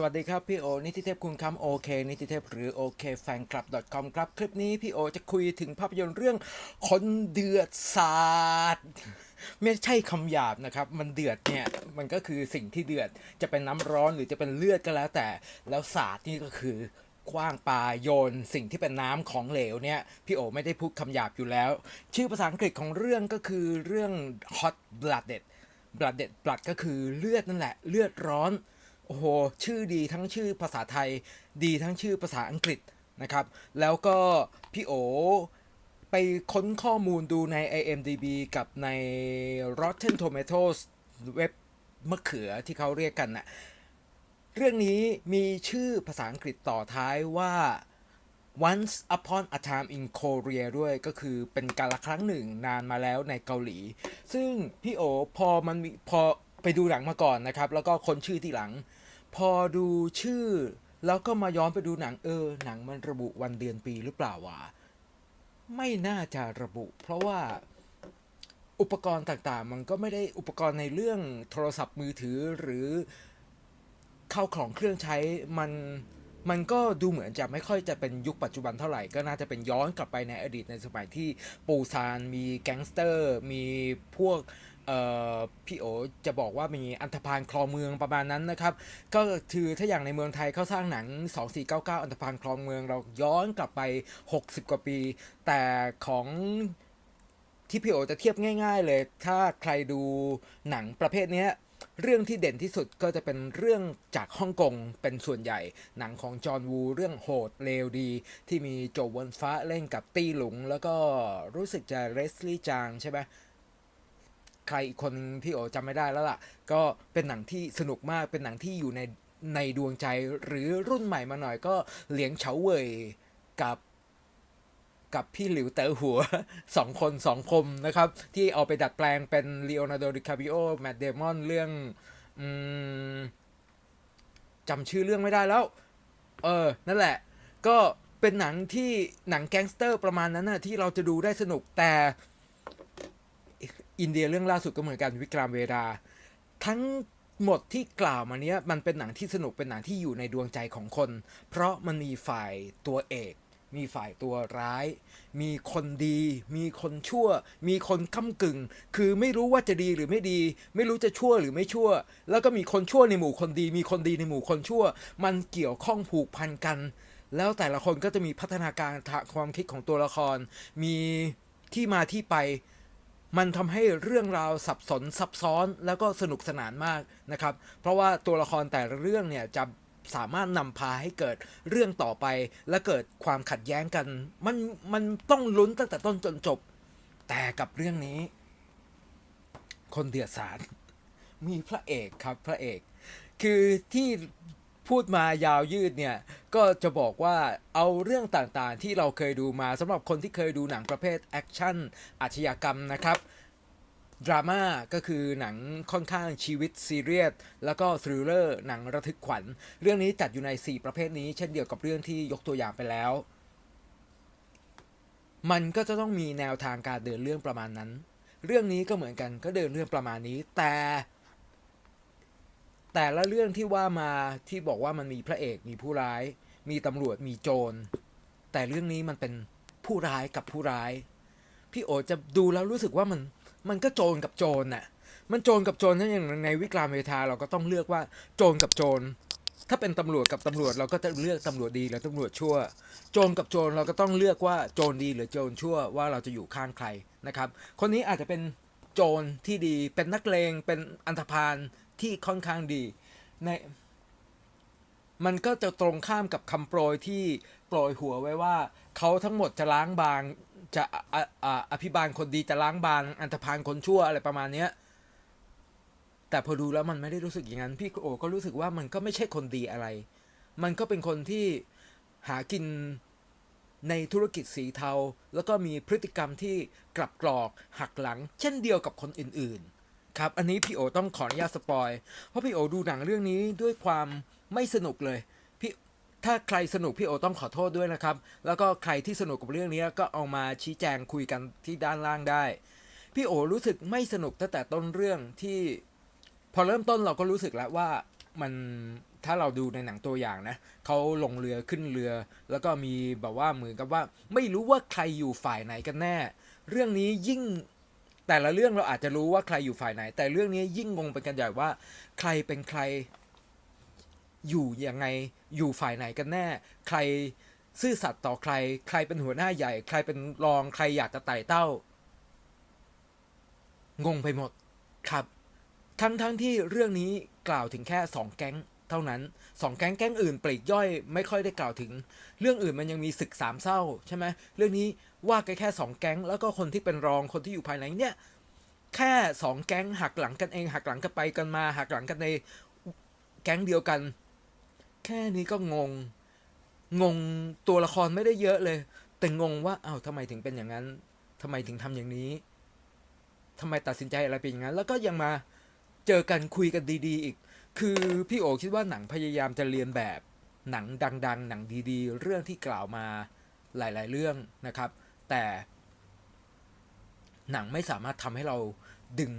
สวัสดีครับ พี่โอ นิติเทพคุณคำโอเคนิติเทพหรือโอเคแฟนคลับ .com ครับ คลิปนี้พี่โอจะคุยถึงภาพยนตร์เรื่องคนเดือดสาดไม่ใช่คำหยาบนะครับ มันเดือดเนี่ย มันก็คือสิ่งที่เดือดจะเป็นน้ำร้อนหรือจะเป็นเลือดก็แล้วแต่ แล้วสาดนี่ก็คือคว้างปลาโยน สิ่งที่เป็นน้ำของเหลวเนี่ย พี่โอไม่ได้พูดคำหยาบอยู่แล้ว ชื่อภาษาอังกฤษของเรื่องก็คือเรื่อง hot blooded blooded blood ก็คือเลือดนั่นแหละ เลือดร้อน โอ้โหชื่อดีทั้งชื่อภาษาไทย ดีทั้งชื่อภาษาอังกฤษนะครับ แล้วก็พี่โอไปค้นข้อมูลดูใน IMDb กับใน Rotten Tomatoes เว็บมะเขือที่เขาเรียกกันน่ะเรื่องนี้มีชื่อภาษาอังกฤษต่อท้ายว่า Once Upon a Time in Korea ด้วยก็คือเป็นการละครั้งหนึ่งนานมาแล้วในเกาหลี ซึ่งพี่โอพอมันมีพอไปดูหนังมาก่อนนะครับ แล้วก็คนชื่อที่หลัง พอดูชื่อ แล้วก็มาย้อนไปดูหนังเออ หนังมันระบุวันเดือนปีหรือเปล่าวะไม่น่าจะระบุ เพราะว่าอุปกรณ์ต่างๆ มันก็ไม่ได้อุปกรณ์ในเรื่องโทรศัพท์มือถือหรือเข้าของเครื่องใช้มันมันก็ดูเหมือนจะไม่ค่อยจะเป็นยุคปัจจุบันเท่าไหร่ ก็น่าจะเป็นย้อนกลับไปในอดีตในสมัยที่ปูซานมีแก๊งสเตอร์ มีพวก พี่โอจะบอกว่ามีอันธพาลคลองเมืองประมาณนั้นนะครับ ก็คือถ้าอย่างในเมืองไทยเขาสร้างหนัง 2499 อันธพาลคลองเมืองเราย้อนกลับไป 60 กว่าปี แต่ของที่พี่โอจะเทียบง่าย ๆ เลย ถ้าใครดูหนังประเภทนี้เรื่องที่เด่นที่สุดก็จะเป็นเรื่องจากฮ่องกงเป็นส่วนใหญ่ หนังของจอห์นวูเรื่องโหดเลวดี ที่มีโจววนฟ้าเล่นกับตี้หลุง แล้วก็รู้สึกจะเรสลี่จางใช่ไหม ใครอีกคนนึงพี่โอจำไม่ได้แล้วล่ะ ก็เป็นหนังที่สนุกมากเป็นหนังที่อยู่ในในดวงใจหรือรุ่นใหม่มาหน่อยก็เหลียงเฉาเว่ยกับกับพี่หลิวเต๋อหัวสองคนสองคมนะครับ ที่เอาไปดัดแปลงเป็นเลโอนาร์โดดิคาปิโอแมดเดมอนเรื่องอจำชื่อเรื่องไม่ได้แล้ว เออ นั่นแหละ ก็เป็นหนังที่หนังแก๊งสเตอร์ประมาณนั้นนะที่เราจะดูได้สนุกแต่ อินเดียเรื่องล่าสุดก็เหมือนกันวิกรามเวราทั้งหมดที่กล่าวมาเนี้ยมันเป็นหนังที่สนุกเป็นหนังที่อยู่ในดวงใจของคน เพราะมันมีฝ่ายตัวเอก มีฝ่ายตัวร้าย มีคนดี มีคนชั่ว มีคนค้ำกึ่ง คือไม่รู้ว่าจะดีหรือไม่ดี ไม่รู้จะชั่วหรือไม่ชั่ว แล้วก็มีคนชั่วในหมู่คนดี มีคนดีในหมู่คนชั่ว มันเกี่ยวข้องผูกพันกัน แล้วแต่ละคนก็จะมีพัฒนาการทางความคิดของตัวละคร มีที่มาที่ไป มันทำให้เรื่องราวสับสนซับซ้อนแล้วก็สนุกสนานมากนะครับ เพราะว่าตัวละครแต่ละเรื่องเนี่ยจะสามารถนำพาให้เกิดเรื่องต่อไป และเกิดความขัดแย้งกัน มันมันต้องลุ้นตั้งแต่ต้นจนจบ แต่กับเรื่องนี้ คนเดือดสารมีพระเอกครับพระเอก คือที่ พูดมายาวยืดเนี่ย ก็จะบอกว่าเอาเรื่องต่างๆ ที่เราเคยดูมาสำหรับคนที่เคยดูหนังประเภทแอคชั่นอาชญากรรมนะครับดราม่าก็คือหนังค่อนข้างชีวิตซีเรียสแล้วก็ทริลเลอร์หนังระทึกขวัญ เรื่องนี้จัดอยู่ใน 4 ประเภทนี้เช่นเดียวกับเรื่องที่ยกตัวอย่างไปแล้ว มันก็จะต้องมีแนวทางการเดินเรื่องประมาณนั้น เรื่องนี้ก็เหมือนกันก็เดินเรื่องประมาณนี้ แต่ แต่ละเรื่องที่ว่ามาที่บอกว่ามันมีพระเอกมีผู้ร้าย มีตำรวจมีโจร แต่เรื่องนี้มันเป็นผู้ร้ายกับผู้ร้าย พี่โอจะดูแล้วรู้สึกว่ามันมันก็โจรกับโจรน่ะมันโจรกับโจรถ้าอย่างในวิกรามเวทาเราก็ต้องเลือกว่าโจรกับโจร ถ้าเป็นตำรวจกับตำรวจเราก็จะเลือกตำรวจดีหรือตำรวจชั่ว โจรกับโจรเราก็ต้องเลือกว่าโจรดีหรือโจรชั่วว่าเราจะอยู่ข้างใครนะครับ คนนี้อาจจะเป็น โจรที่ดี เป็นนักเลง เป็นอันธพาลที่ค่อนข้างดี ในมันก็จะตรงข้ามกับคำโปรยที่โปรยหัวไว้ว่า เขาทั้งหมดจะล้างบางจะออะอภิบาลคนดีจะล้างบางอันธพาลคนชั่วอะไรประมาณเนี้ยแต่พอดูแล้วมันไม่ได้รู้สึกอย่างนั้น พี่โอก็รู้สึกว่ามันก็ไม่ใช่คนดีอะไร มันก็เป็นคนที่หากิน ในธุรกิจสีเทา แล้วก็มีพฤติกรรมที่กลับกรอกหักหลัง เช่นเดียวกับคนอื่นๆ ครับ อันนี้พี่โอต้องขออนุญาตสปอย เพราะพี่โอดูหนังเรื่องนี้ด้วยความไม่สนุกเลยพี่ถ้าใครสนุกพี่โอต้องขอโทษด้วยนะครับ แล้วก็ใครที่สนุกกับเรื่องนี้ก็เอามาชี้แจงคุยกันที่ด้านล่างได้ พี่โอรู้สึกไม่สนุกตั้งแต่ต้นเรื่องที่ พอเริ่มต้นเราก็รู้สึกแล้วว่ามัน ถ้าเราดูในหนังตัวอย่างนะเขาลงเรือขึ้นเรือ แล้วก็มีแบบว่าเหมือนกับว่า ไม่รู้ว่าใครอยู่ฝ่ายไหนกันแน่ เรื่องนี้ยิ่งแต่ละเรื่องเราอาจจะรู้ว่าใครอยู่ฝ่ายไหน แต่เรื่องนี้ยิ่งงงไปกันใหญ่ว่า ใครเป็นใครอยู่ยังไงอยู่ฝ่ายไหนกันแน่ ใครซื่อสัตย์ต่อใคร ใครเป็นหัวหน้าใหญ่ ใครเป็นรองใครอยากจะไต่เต้า งงไปหมดครับ ทั้งทั้งที่เรื่องนี้กล่าวถึงแค่สองแก๊ง เท่านั้นสองแก๊งแก๊งอื่นปลีกย่อยไม่ค่อยได้กล่าวถึง เรื่องอื่นมันยังมีศึกสามเศร้าใช่ไหมเรื่องนี้ว่ากันแค่สองแก๊งแล้วก็คนที่เป็นรองคนที่อยู่ภายในเนี่ยแค่สองแก๊งหักหลังกันเอง หักหลังกันไปกันมา หักหลังกันในแก๊งเดียวกัน แค่นี้ก็งง งงตัวละครไม่ได้เยอะเลย แต่งงว่าอ้าวทำไมถึงเป็นอย่างนั้นทำไมถึงทำอย่างนี้ทำไมตัดสินใจอะไรเป็นอย่างนั้น แล้วก็ยังมาเจอกันคุยกันดี ๆ อีก คือพี่โอคิดว่าหนังพยายามจะเรียนแบบหนังดัง ๆ หนังดีๆ เรื่องที่กล่าวมาหลาย ๆ เรื่องนะครับ แต่หนังไม่สามารถทำให้เราดึง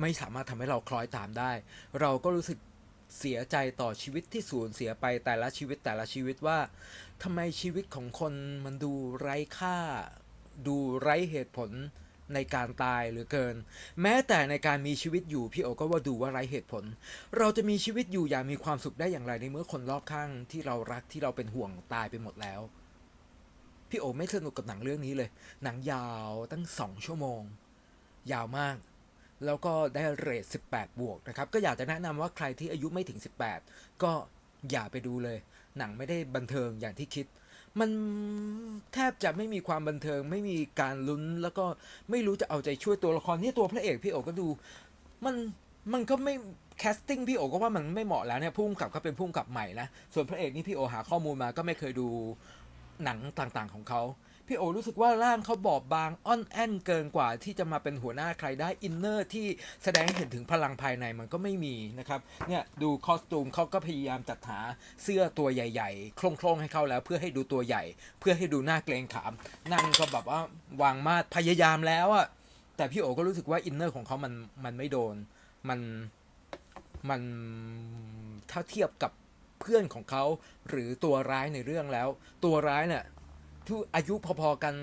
ไม่สามารถทำให้เราคล้อยตามได้ เราก็รู้สึกเสียใจต่อชีวิตที่สูญเสียไปแต่ละชีวิตแต่ละชีวิตว่าทำไมชีวิตของคนมันดูไร้ค่า ดูไร้เหตุผล ในการตายหรือเกิน แม้แต่ในการมีชีวิตอยู่พี่โอก็ว่าดูว่าไร้เหตุผล เราจะมีชีวิตอยู่อย่างมีความสุขได้อย่างไรในเมื่อคนรอบข้างที่เรารักที่เราเป็นห่วงตายไปหมดแล้ว พี่โอไม่สนุกกับหนังเรื่องนี้เลย หนังยาวตั้งสองชั่วโมง ยาวมาก แล้วก็ได้เรท18 บวกนะครับ ก็อยากจะแนะนำว่าใครที่อายุไม่ถึง 18 ก็อย่าไปดูเลย หนังไม่ได้บันเทิงอย่างที่คิด มันแทบจะไม่มีความบันเทิง ไม่มีการลุ้นแล้วก็ไม่รู้จะเอาใจช่วยตัวละครนี่ตัวพระเอกพี่โอก็ดู มันมันก็ไม่แคสติ้งพี่โอก็ว่ามันไม่เหมาะแล้วเนี่ยพุ่มกับก็เป็นพุ่มกับใหม่นะส่วนพระเอกนี่พี่โอหาข้อมูลมาก็ไม่เคยดูหนังต่างๆของเขา พี่โอรู้สึกว่าร่างเขาบอบบางอ่อนแอนเกินกว่าที่จะมาเป็นหัวหน้าใครได้อินเนอร์ที่แสดงเห็นถึงพลังภายในมันก็ไม่มีนะครับเนี่ยดูคอสตูมเขาก็พยายามจัดหาเสื้อตัวใหญ่ ๆ โคร่งๆให้เขาแล้ว เพื่อให้ดูตัวใหญ่ เพื่อให้ดูหน้าเกรงขาม นั่นก็แบบว่าวางมาดพยายามแล้วอะแต่พี่โอก็รู้สึกว่าอินเนอร์ของเขามันมันไม่โดนมันมันถ้าเทียบกับเพื่อนของเขาหรือตัวร้ายในเรื่องแล้ว ตัวร้ายเนี่ย ทุอายุพอๆกัน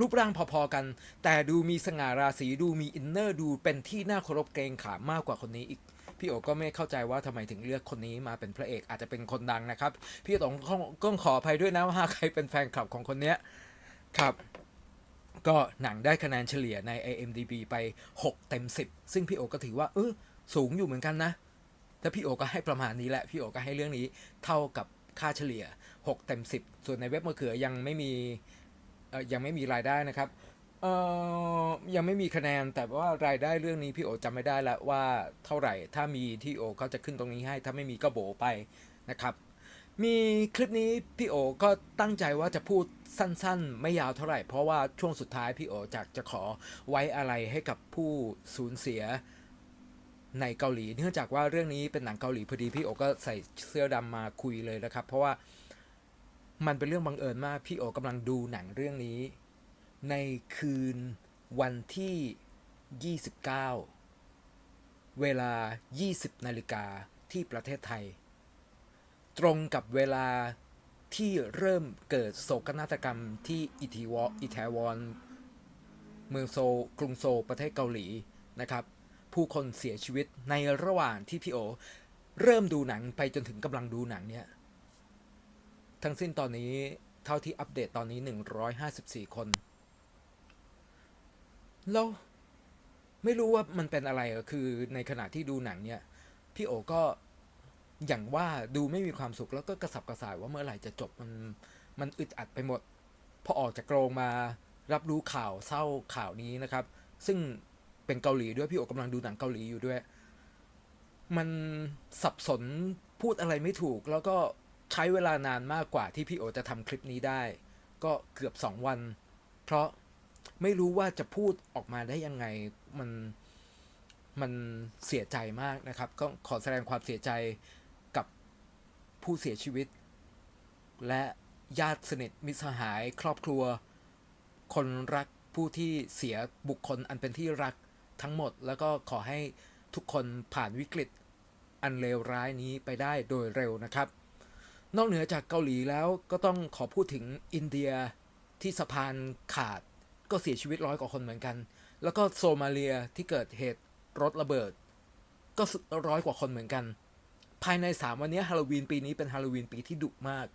รูปร่างพอๆกัน แต่ดูมีสง่าราศีดูมีอินเนอร์ดูเป็นที่น่าเคารพเกรงขามมากกว่าคนนี้อีกพี่โอก็ไม่เข้าใจว่าทำไมถึงเลือกคนนี้มาเป็นพระเอกอาจจะเป็นคนดังนะครับ พี่ต้องก็ขออภัยด้วยนะว่าใครเป็นแฟนคลับของคนเนี้ยครับ ก็หนังได้คะแนนเฉลี่ยใน IMDB ไป 6 เต็ม 10 ซึ่งพี่โอก็ถือว่าเออสูงอยู่เหมือนกันนะแต่พี่โอก็ให้ประมาณนี้แหละ พี่โอก็ให้เรื่องนี้เท่ากับค่าเฉลี่ย 6 เต็ม 10 ส่วนในเว็บมะเขือยังไม่มียังไม่มีรายได้นะครับยังไม่มีคะแนนแต่ว่ารายได้เรื่องนี้พี่โอจำไม่ได้ล้วว่าเท่าไหร่ ถ้ามีที่โอเขาจะขึ้นตรงนี้ให้ ถ้าไม่มีก็โบไปนะครับ มีคลิปนี้พี่โอก็ตั้งใจว่าจะพูดสั้นๆ ไม่ยาวเท่าไหร่ เพราะว่าช่วงสุดท้ายพี่โอจากจะขอไว้อะไรให้กับผู้สูญเสียในเกาหลี เนื่องจากว่าเรื่องนี้เป็นหนังเกาหลีพอดีพี่โอก็ใส่เสื้อดำมาคุยเลยนะครับ เพราะว่า มันเป็นเรื่องบังเอิญมาก พี่โอกำลังดูหนังเรื่องนี้ ในคืนวันที่ 29 เวลา 20 นาฬิกาที่ประเทศไทย ตรงกับเวลาที่เริ่มเกิดโศกนาฏกรรมที่อิทิวออิแทวอน เมืองโซกรุงโซลประเทศเกาหลีนะครับ ผู้คนเสียชีวิตในระหว่างที่พี่โอ เริ่มดูหนังไปจนถึงกำลังดูหนังเนี่ย ทั้งสิ้นตอนนี้เท่าที่อัปเดตตอนนี้ 154 คน แล้ว ไม่รู้ว่ามันเป็นอะไรคือในขณะที่ดูหนังเนี่ย พี่โอก็อย่างว่าดูไม่มีความสุขแล้วก็กระสับกระส่ายว่าเมื่อไหร่จะจบมันมันอึดอัดไปหมด พอออกจากโรงมารับรู้ข่าวเศร้าข่าวนี้นะครับ ซึ่งเป็นเกาหลีด้วยพี่โอกำลังดูหนังเกาหลีอยู่ด้วย มันสับสนพูดอะไรไม่ถูกแล้วก็ ใช้เวลานานมากกว่าที่พี่โอจะทำคลิปนี้ได้ ก็เกือบสองวัน เพราะไม่รู้ว่าจะพูดออกมาได้ยังไงมันมันเสียใจมากนะครับ ก็ขอแสดงความเสียใจกับผู้เสียชีวิต และญาติสนิทมิตรสหายครอบครัว คนรักผู้ที่เสียบุคคลอันเป็นที่รักทั้งหมด แล้วก็ขอให้ทุกคนผ่านวิกฤตอันเลวร้ายนี้ไปได้โดยเร็วนะครับ นอกเหนือจากเกาหลีแล้วก็ต้องขอพูดถึงอินเดียที่สะพานขาดก็เสียชีวิตร้อยกว่าคนเหมือนกัน แล้วก็โซมาเลียที่เกิดเหตุรถระเบิด ก็ร้อยกว่าคนเหมือนกัน ภายใน3วันนี้ฮาโลวีนปีนี้เป็นฮาโลวีนปีที่ดุมาก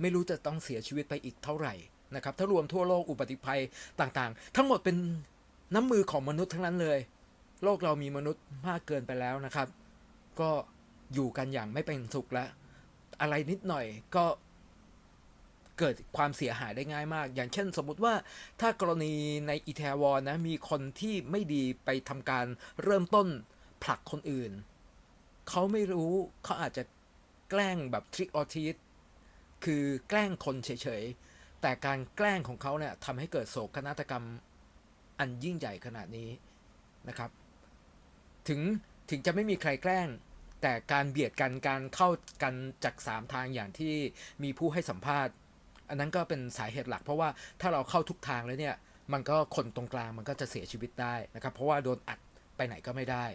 ไม่รู้จะต้องเสียชีวิตไปอีกเท่าไหร่นะครับ ถ้ารวมทั่วโลกอุบัติภัยต่างๆ ทั้งหมดเป็นน้ำมือของมนุษย์ทั้งนั้นเลย โลกเรามีมนุษย์มากเกินไปแล้วนะครับ ก็อยู่กันอย่างไม่เป็นสุขแล้ว อะไรนิดหน่อยก็เกิดความเสียหายได้ง่ายมาก อย่างเช่นสมมุติว่าถ้ากรณีในอิตาลีนะมีคนที่ไม่ดีไปทำการเริ่มต้นผลักคนอื่น เขาไม่รู้เขาอาจจะแกล้งแบบทริกออทีสคือแกล้งคนเฉยๆ แต่การแกล้งของเขาเนี่ยทำให้เกิดโศกนาฏกรรมอันยิ่งใหญ่ขนาดนี้นะครับ ถึงถึงจะไม่มีใครแกล้ง แต่การเบียดกันการเข้ากันจากสามทางอย่างที่มีผู้ให้สัมภาษณ์ อันนั้นก็เป็นสาเหตุหลัก เพราะว่าถ้าเราเข้าทุกทางแล้วเนี่ย มันก็คนตรงกลางมันก็จะเสียชีวิตได้นะครับ เพราะว่าโดนอัดไปไหนก็ไม่ได้